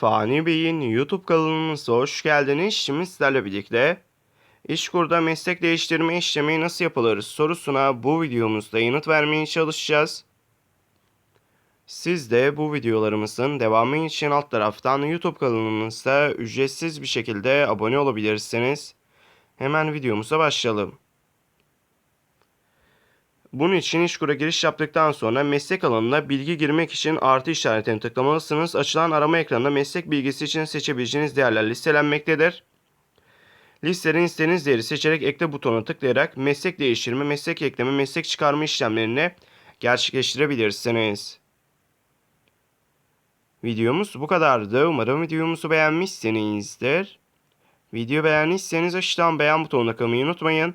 Fani Bey'in YouTube kanalımıza hoş geldiniz. Şimdi sizlerle birlikte İşkur'da meslek değiştirme işlemi nasıl yapılır sorusuna bu videomuzda yanıt vermeye çalışacağız. Siz de bu videolarımızın devamı için alt taraftan YouTube kanalımızda ücretsiz bir şekilde abone olabilirsiniz. Hemen videomuza başlayalım. Bunun için İşkur'a giriş yaptıktan sonra meslek alanına bilgi girmek için artı işaretini tıklamalısınız. Açılan arama ekranında meslek bilgisi için seçebileceğiniz değerler listelenmektedir. Listelerin istediğiniz değeri seçerek ekle butonuna tıklayarak meslek değiştirme, meslek ekleme, meslek çıkarma işlemlerini gerçekleştirebilirsiniz. Videomuz bu kadardı. Umarım videomuzu beğenmişsinizdir. Video beğendiyseniz aşağıdan beğen butonuna kalmayı unutmayın.